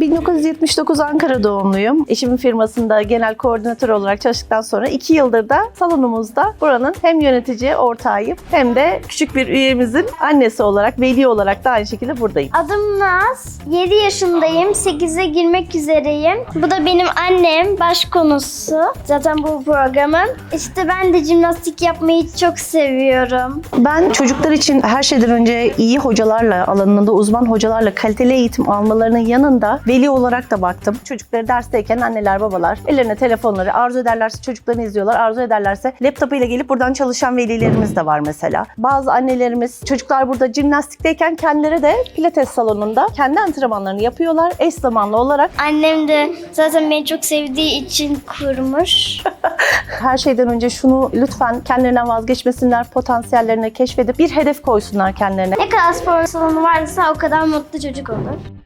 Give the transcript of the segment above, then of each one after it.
1979 Ankara doğumluyum. Eşimin firmasında genel koordinatör olarak çalıştıktan sonra 2 yıldır da salonumuzda buranın hem yönetici ortağıyım hem de küçük bir üyemizin annesi olarak, veli olarak da aynı şekilde buradayım. Adım Naz. 7 yaşındayım. 8'e girmek üzereyim. Bu da benim annem. Baş konusu. Zaten bu programın. İşte ben de jimnastik yapmayı çok seviyorum. Ben çocuklar için her şeyden önce iyi hocalarla, alanında uzman hocalarla kaliteli eğitim almalarının yanında veli olarak da baktım. Çocukları dersteyken anneler, babalar ellerine telefonları arzu ederlerse çocuklarını izliyorlar, arzu ederlerse laptopuyla gelip buradan çalışan velilerimiz de var mesela. Bazı annelerimiz çocuklar burada jimnastikteyken kendileri de pilates salonunda kendi antrenmanlarını yapıyorlar eş zamanlı olarak. Annem de zaten beni çok sevdiği için kurmuş. Her şeyden önce şunu lütfen kendilerinden vazgeçmesinler, potansiyellerini keşfedip bir hedef koysunlar kendilerine. ne kadar spor salonu varsa o kadar mutlu çocuk olur.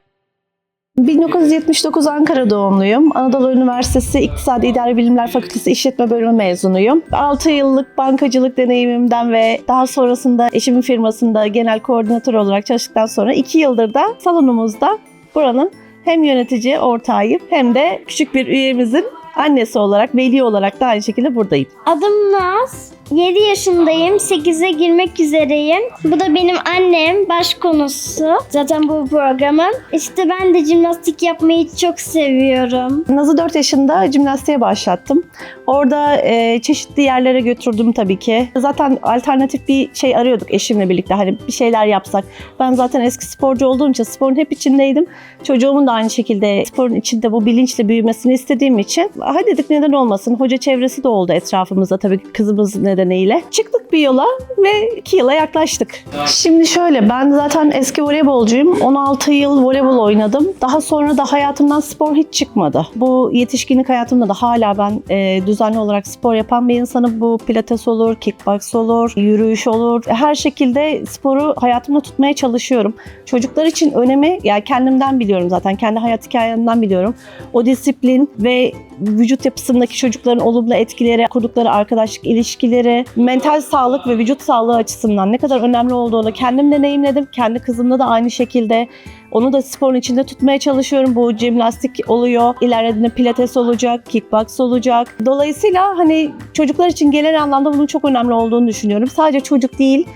1979 Ankara doğumluyum. Anadolu Üniversitesi İktisadi İdari Bilimler Fakültesi İşletme Bölümü mezunuyum. 6 yıllık bankacılık deneyimimden ve daha sonrasında eşimin firmasında genel koordinatör olarak çalıştıktan sonra 2 yıldır da salonumuzda buranın hem yönetici ortağıyım hem de küçük bir üyemizin annesi olarak, veli olarak da aynı şekilde buradayım. Adım Naz. 7 yaşındayım. 8'e girmek üzereyim. Bu da benim annem. Baş konusu. Zaten bu programın. İşte ben de jimnastik yapmayı çok seviyorum. Naz'ı 4 yaşında jimnastiğe başlattım. Orada e, çeşitli yerlere götürdüm tabii ki. Zaten alternatif bir şey arıyorduk eşimle birlikte. Hani bir şeyler yapsak. Ben zaten eski sporcu olduğum için sporun hep içindeydim. Çocuğumun da aynı şekilde sporun içinde bu bilinçle büyümesini istediğim için hadi dedik neden olmasın. Hoca çevresi de oldu etrafımızda tabii kızımız nedeniyle. Çıktık bir yola ve 2 yıla yaklaştık. Şimdi şöyle ben zaten eski voleybolcuyum. 16 yıl voleybol oynadım. Daha sonra da hayatımdan spor hiç çıkmadı. Bu yetişkinlik hayatımda da hala ben e, düzenli olarak spor yapan bir insanım. Bu pilates olur, kickbox olur, yürüyüş olur. Her şekilde sporu hayatımda tutmaya çalışıyorum. Çocuklar için önemi yani kendimden biliyorum zaten. Kendi hayat hikayemden biliyorum. O disiplin ve vücut yapısındaki çocukların olumlu etkileri, kurdukları arkadaşlık ilişkileri, mental sağlık ve vücut sağlığı açısından ne kadar önemli olduğunu kendim deneyimledim. Kendi kızımda da aynı şekilde onu da sporun içinde tutmaya çalışıyorum. Bu jimnastik oluyor. İleride pilates olacak, kickbox olacak. Dolayısıyla hani çocuklar için genel anlamda bunun çok önemli olduğunu düşünüyorum. Sadece çocuk değil,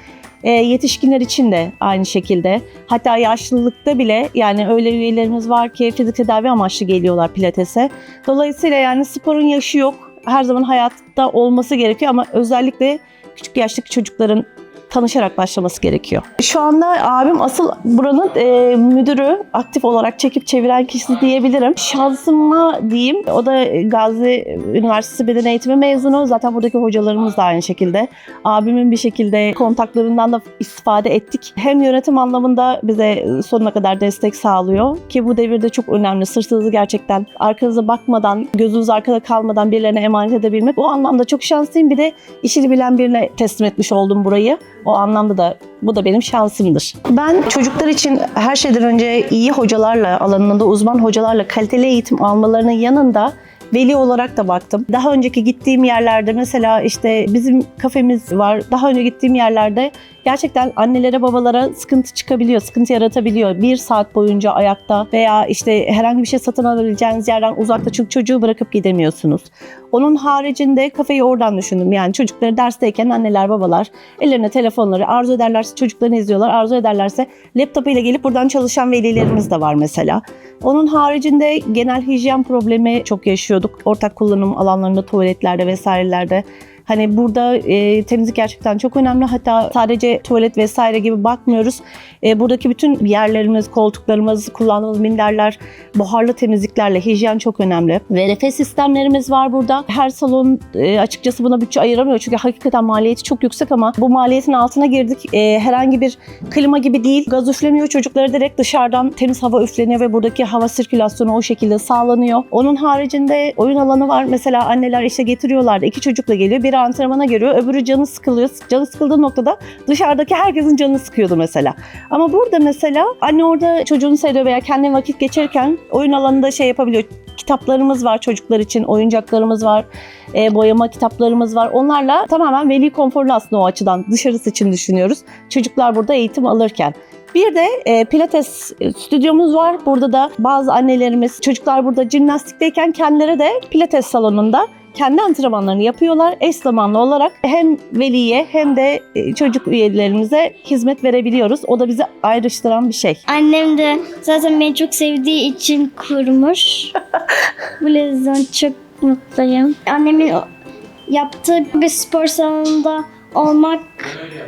e, yetişkinler için de aynı şekilde. Hatta yaşlılıkta bile yani öyle üyelerimiz var ki fizik tedavi amaçlı geliyorlar pilatese. Dolayısıyla yani sporun yaşı yok. Her zaman hayatta olması gerekiyor ama özellikle küçük yaştaki çocukların tanışarak başlaması gerekiyor. Şu anda abim asıl buranın e, müdürü, aktif olarak çekip çeviren kişisi diyebilirim. Şansıma diyeyim, o da Gazi Üniversitesi Beden Eğitimi mezunu. Zaten buradaki hocalarımız da aynı şekilde. Abimin bir şekilde kontaklarından da istifade ettik. Hem yönetim anlamında bize sonuna kadar destek sağlıyor ki bu devirde çok önemli. Sırtınızı gerçekten arkanıza bakmadan, gözünüz arkada kalmadan birilerine emanet edebilmek. O anlamda çok şanslıyım. Bir de işini bilen birine teslim etmiş oldum burayı. O anlamda da bu da benim şansımdır. Ben çocuklar için her şeyden önce iyi hocalarla, alanında uzman hocalarla kaliteli eğitim almalarının yanında veli olarak da baktım. Daha önceki gittiğim yerlerde mesela işte bizim kafemiz var. Daha önce gittiğim yerlerde gerçekten annelere babalara sıkıntı çıkabiliyor, sıkıntı yaratabiliyor. Bir saat boyunca ayakta veya işte herhangi bir şey satın alabileceğiniz yerden uzakta çünkü çocuğu bırakıp gidemiyorsunuz. Onun haricinde kafeyi oradan düşündüm. Yani çocukları dersteyken anneler babalar ellerine telefonları arzu ederlerse çocuklarını izliyorlar. Arzu ederlerse laptopuyla gelip buradan çalışan velilerimiz de var mesela. Onun haricinde genel hijyen problemi çok yaşıyorduk. Ortak kullanım alanlarında, tuvaletlerde vesairelerde. Hani burada e, temizlik gerçekten çok önemli. Hatta sadece tuvalet vesaire gibi bakmıyoruz. E, buradaki bütün yerlerimiz, koltuklarımız, kullandığımız minderler buharlı temizliklerle hijyen çok önemli. VRF sistemlerimiz var burada. Her salon e, açıkçası buna bütçe ayıramıyor. Çünkü hakikaten maliyeti çok yüksek ama bu maliyetin altına girdik. E, herhangi bir klima gibi değil. Gaz üfleniyor. Çocuklara direkt dışarıdan temiz hava üfleniyor ve buradaki hava sirkülasyonu o şekilde sağlanıyor. Onun haricinde oyun alanı var. Mesela anneler işte getiriyorlar iki çocukla geliyor. Antrenmana geliyor. Öbürü canı sıkılıyor. Canı sıkıldığı noktada dışarıdaki herkesin canı sıkıyordu mesela. Ama burada mesela anne orada çocuğunu seyrediyor veya kendi vakit geçirirken oyun alanında şey yapabiliyor. Kitaplarımız var çocuklar için, oyuncaklarımız var, e, boyama kitaplarımız var. Onlarla tamamen veli konforlu aslında o açıdan dışarısı için düşünüyoruz. Çocuklar burada eğitim alırken. Bir de e, pilates e, stüdyomuz var. Burada da bazı annelerimiz, çocuklar burada jimnastikteyken kendileri de pilates salonunda kendi antrenmanlarını yapıyorlar. Eş zamanlı olarak hem veliye hem de e, çocuk üyelerimize hizmet verebiliyoruz. O da bizi ayrıştıran bir şey. Annem de zaten beni çok sevdiği için kurmuş. Bu yüzden çok mutluyum. Annemin yaptığı bir spor salonunda olmak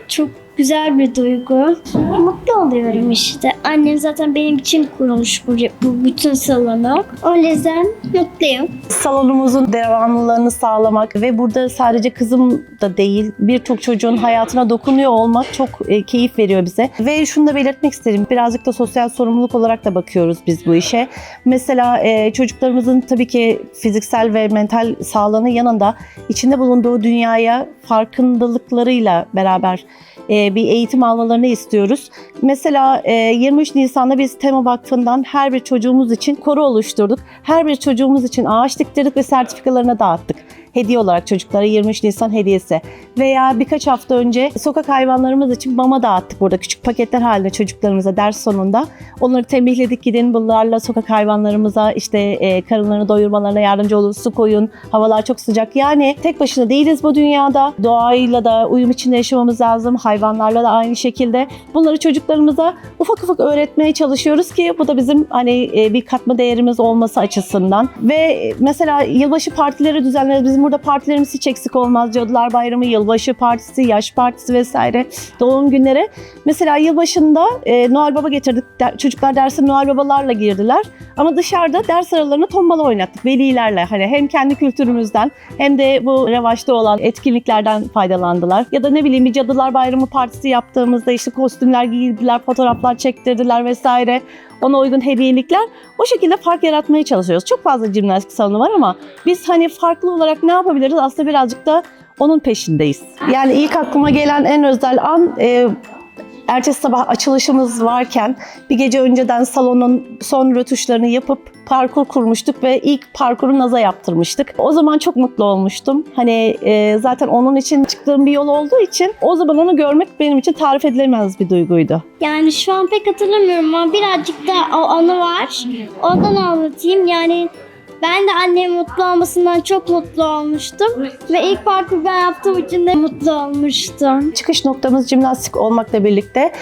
çok güzel bir duygu. Mutlu oluyorum işte. Annem zaten benim için kurmuş bu, bu bütün salonu. O yüzden mutluyum. salonumuzun devamlılığını sağlamak ve burada sadece kızım da değil birçok çocuğun hayatına dokunuyor olmak çok e, keyif veriyor bize. Ve şunu da belirtmek isterim birazcık da sosyal sorumluluk olarak da bakıyoruz biz bu işe. Mesela e, çocuklarımızın tabii ki fiziksel ve mental sağlığının yanında içinde bulunduğu dünyaya farkındalıklarıyla beraber e, bir eğitim almalarını istiyoruz. Mesela e, 23 Nisan'da biz Tema Vakfı'ndan her bir çocuğumuz için koru oluşturduk. Her bir çocuğumuz için ağaç diktirdik ve sertifikalarını dağıttık. Hediye olarak çocuklara 23 Nisan hediyesi. Veya birkaç hafta önce sokak hayvanlarımız için mama dağıttık burada küçük paketler halinde çocuklarımıza ders sonunda. Onları tembihledik gidin bunlarla sokak hayvanlarımıza işte e, karınlarını doyurmalarına yardımcı olun, su koyun. Havalar çok sıcak. Yani tek başına değiliz bu dünyada. Doğayla da uyum içinde yaşamamız lazım. Hayvanlarla da aynı şekilde. Bunları çocuklarımıza ufak ufak öğretmeye çalışıyoruz ki bu da bizim hani e, bir katma değerimiz olması açısından. Ve e, mesela yılbaşı partileri düzenleriz. Bizim burada partilerimiz hiç eksik olmaz. Cadılar Bayramı, yılbaşı partisi, yaş partisi vesaire, doğum günleri. Mesela yılbaşında e, Noel Baba getirdik. Der- çocuklar derse Noel Babalarla girdiler. Ama dışarıda ders aralarında tombala oynattık velilerle. Hani hem kendi kültürümüzden hem de bu revaçta olan etkinliklerden faydalandılar. Ya da ne bileyim bir Cadılar Bayramı partisi yaptığımızda işte kostümler giydiler, fotoğraflar çektirdiler vesaire. Ona uygun hediyelikler. O şekilde fark yaratmaya çalışıyoruz. Çok fazla jimnastik salonu var ama biz hani farklı olarak ne yapabiliriz? Aslında birazcık da onun peşindeyiz. Yani ilk aklıma gelen en özel an e, ertesi sabah açılışımız varken bir gece önceden salonun son rötuşlarını yapıp parkur kurmuştuk ve ilk parkuru Naz'a yaptırmıştık. O zaman çok mutlu olmuştum. Hani e, zaten onun için çıktığım bir yol olduğu için o zaman onu görmek benim için tarif edilemez bir duyguydu. Yani şu an pek hatırlamıyorum ama birazcık da o anı var. Ondan anlatayım. Yani ben de annemin mutlu olmasından çok mutlu olmuştum. Ve ilk parkur ben yaptığım için de mutlu olmuştum. Çıkış noktamız jimnastik olmakla birlikte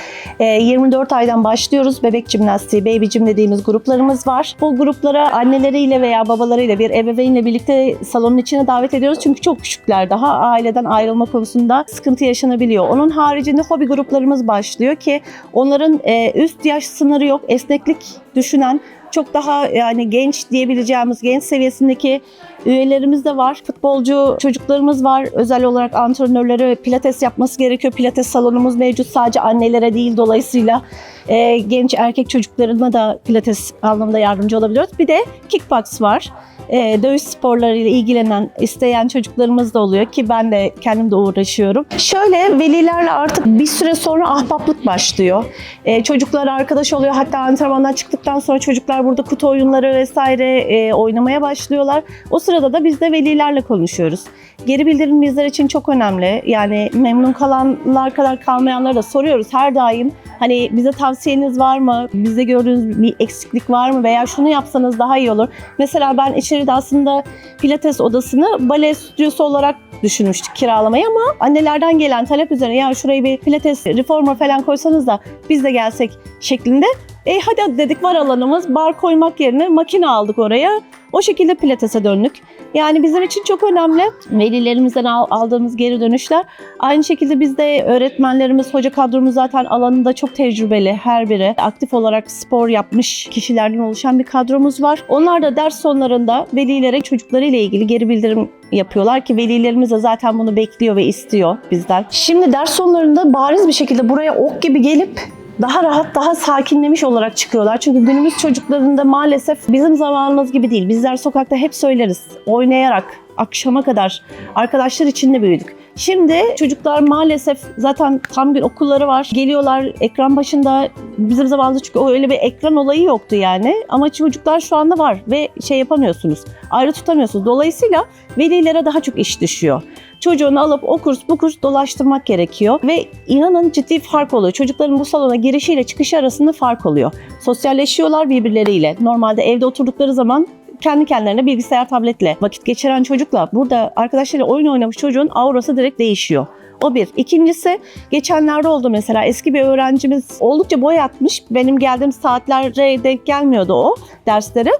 e, 24 aydan başlıyoruz. Bebek jimnastiği, baby gym dediğimiz gruplarımız var. Bu gruplara anneleriyle veya babalarıyla bir ebeveynle birlikte salonun içine davet ediyoruz. Çünkü çok küçükler daha aileden ayrılma konusunda sıkıntı yaşanabiliyor. Onun haricinde hobi gruplarımız başlıyor ki onların e, üst yaş sınırı yok. Esneklik düşünen çok daha yani genç diyebileceğimiz genç seviyesindeki üyelerimiz de var. Futbolcu çocuklarımız var. Özel olarak antrenörleri pilates yapması gerekiyor. Pilates salonumuz mevcut sadece annelere değil dolayısıyla e, genç erkek çocuklarına da pilates anlamında yardımcı olabiliyoruz. Bir de kickbox var. E, dövüş sporlarıyla ilgilenen, isteyen çocuklarımız da oluyor ki ben de kendim de uğraşıyorum. Şöyle velilerle artık bir süre sonra ahbaplık başlıyor. E, çocuklar arkadaş oluyor. Hatta antrenmandan çıktıktan sonra çocuklar burada kutu oyunları vesaire e, oynamaya başlıyorlar. O sırada da biz de velilerle konuşuyoruz. Geri bildirim bizler için çok önemli. Yani memnun kalanlar kadar kalmayanlara da soruyoruz her daim. Hani bize tavsiyeniz var mı? Bizde gördüğünüz bir eksiklik var mı? Veya şunu yapsanız daha iyi olur. Mesela ben içeride aslında pilates odasını bale stüdyosu olarak düşünmüştük kiralamayı ama annelerden gelen talep üzerine ya şurayı bir pilates reformer falan koysanız da biz de gelsek şeklinde. E hadi dedik var alanımız bar koymak yerine makine aldık oraya. O şekilde pilatese döndük. Yani bizim için çok önemli. Velilerimizden al- aldığımız geri dönüşler. Aynı şekilde biz de öğretmenlerimiz, hoca kadromuz zaten alanında çok tecrübeli her biri. Aktif olarak spor yapmış kişilerden oluşan bir kadromuz var. Onlar da ders sonlarında velilere çocuklarıyla ilgili geri bildirim yapıyorlar ki velilerimiz de zaten bunu bekliyor ve istiyor bizden. Şimdi ders sonlarında bariz bir şekilde buraya ok gibi gelip daha rahat, daha sakinlemiş olarak çıkıyorlar. Çünkü günümüz çocuklarında maalesef bizim zamanımız gibi değil. Bizler sokakta hep söyleriz. Oynayarak akşama kadar arkadaşlar içinde büyüdük. Şimdi çocuklar maalesef zaten tam gün okulları var. Geliyorlar ekran başında. Bizim zamanımızda çünkü öyle bir ekran olayı yoktu yani. Ama çocuklar şu anda var ve şey yapamıyorsunuz. Ayrı tutamıyorsunuz. Dolayısıyla velilere daha çok iş düşüyor. Çocuğunu alıp o kurs bu kurs dolaştırmak gerekiyor ve inanın ciddi fark oluyor. Çocukların bu salona girişiyle çıkışı arasında fark oluyor. Sosyalleşiyorlar birbirleriyle. Normalde evde oturdukları zaman kendi kendilerine bilgisayar tabletle vakit geçiren çocukla burada arkadaşlarıyla oyun oynamış çocuğun aurası direkt değişiyor. O bir. İkincisi geçenlerde oldu mesela eski bir öğrencimiz oldukça boy atmış. Benim geldiğim saatlere denk gelmiyordu o derslere.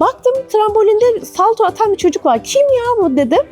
Baktım trambolinde salto atan bir çocuk var. Kim ya bu dedim.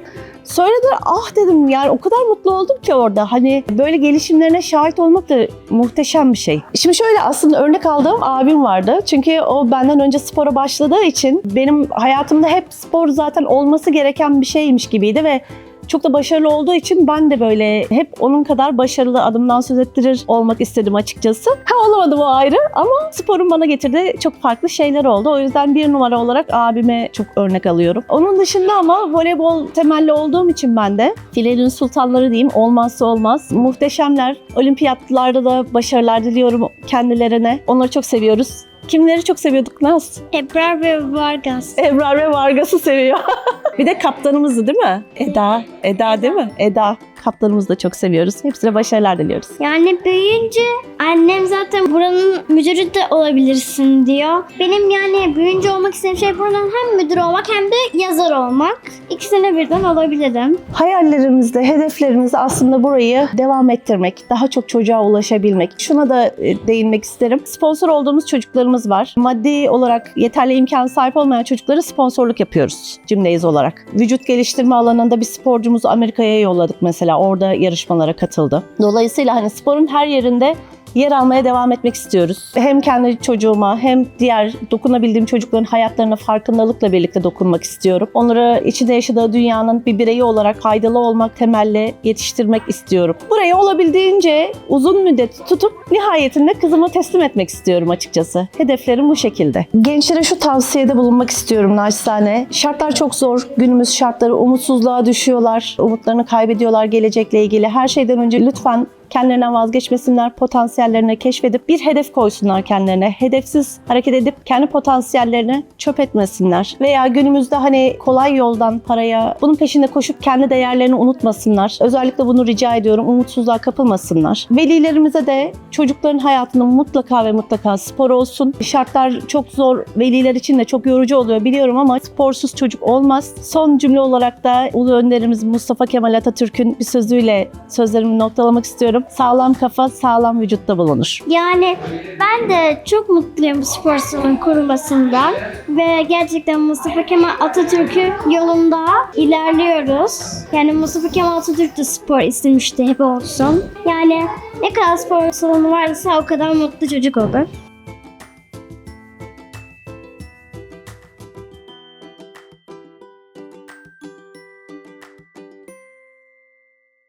Söylediler ah dedim yani o kadar mutlu oldum ki orada. Hani böyle gelişimlerine şahit olmak da muhteşem bir şey. Şimdi şöyle aslında örnek aldığım abim vardı. Çünkü o benden önce spora başladığı için benim hayatımda hep spor zaten olması gereken bir şeymiş gibiydi ve çok da başarılı olduğu için ben de böyle hep onun kadar başarılı adımdan söz ettirir olmak istedim açıkçası. Ha olamadım o ayrı ama sporun bana getirdiği çok farklı şeyler oldu. O yüzden bir numara olarak abime çok örnek alıyorum. Onun dışında ama voleybol temelli olduğum için ben de filenin sultanları diyeyim olmazsa olmaz. Muhteşemler. Olimpiyatlarda da başarılar diliyorum kendilerine. Onları çok seviyoruz. Kimleri çok seviyorduk Naz? Ebrar ve Vargas. Ebrar ve Vargas'ı seviyor. bir de kaptanımızdı değil mi? Eda. Eda değil mi? Eda. Kaptanımızı da çok seviyoruz. Hepsine başarılar diliyoruz. Yani büyüyünce annem zaten buranın müdürü de olabilirsin diyor. Benim yani büyüyünce olmak istediğim şey buranın hem müdür olmak hem de yazar olmak. İkisini birden olabilirim. Hayallerimizde, hedeflerimizde aslında burayı devam ettirmek, daha çok çocuğa ulaşabilmek. Şuna da e, değinmek isterim. Sponsor olduğumuz çocuklarımız var. Maddi olarak yeterli imkan sahip olmayan çocuklara sponsorluk yapıyoruz Cimdeyiz olarak. Vücut geliştirme alanında bir sporcumuzu Amerika'ya yolladık mesela. Orada yarışmalara katıldı. Dolayısıyla hani sporun her yerinde yer almaya devam etmek istiyoruz. Hem kendi çocuğuma hem diğer dokunabildiğim çocukların hayatlarına farkındalıkla birlikte dokunmak istiyorum. Onları içinde yaşadığı dünyanın bir bireyi olarak faydalı olmak temelli yetiştirmek istiyorum. Burayı olabildiğince uzun müddet tutup nihayetinde kızıma teslim etmek istiyorum açıkçası. Hedeflerim bu şekilde. Gençlere şu tavsiyede bulunmak istiyorum naçizane. Şartlar çok zor. Günümüz şartları umutsuzluğa düşüyorlar. Umutlarını kaybediyorlar gelecekle ilgili. Her şeyden önce lütfen kendilerinden vazgeçmesinler, potansiyellerini keşfedip bir hedef koysunlar kendilerine. Hedefsiz hareket edip kendi potansiyellerini çöp etmesinler. Veya günümüzde hani kolay yoldan paraya bunun peşinde koşup kendi değerlerini unutmasınlar. Özellikle bunu rica ediyorum. Umutsuzluğa kapılmasınlar. Velilerimize de çocukların hayatında mutlaka ve mutlaka spor olsun. Şartlar çok zor. Veliler için de çok yorucu oluyor biliyorum ama sporsuz çocuk olmaz. Son cümle olarak da Ulu Önderimiz Mustafa Kemal Atatürk'ün bir sözüyle sözlerimi noktalamak istiyorum. Sağlam kafa sağlam vücutta bulunur. Yani ben de çok mutluyum spor salonu kurulmasından ve gerçekten Mustafa Kemal Atatürk'ün yolunda ilerliyoruz. Yani Mustafa Kemal Atatürk de spor istemişti hep olsun. Yani ne kadar spor salonu varsa o kadar mutlu çocuk olur.